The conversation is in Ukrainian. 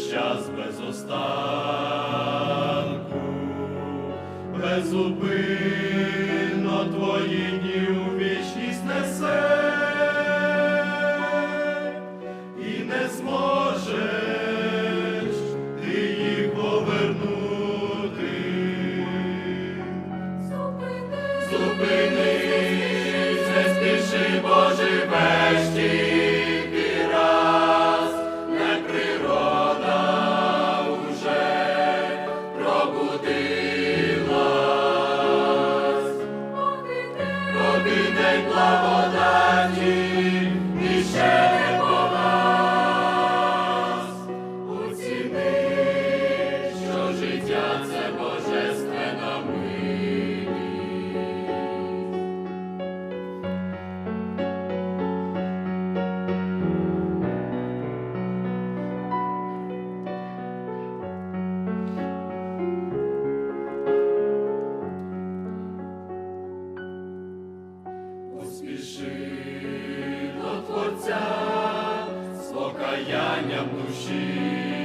весь час без останку, безупинно твої дні у вічність несе, і не зможеш ти їх повернути. Зупинись, не спіши, бо живеш благодаті і ще покаянням душі,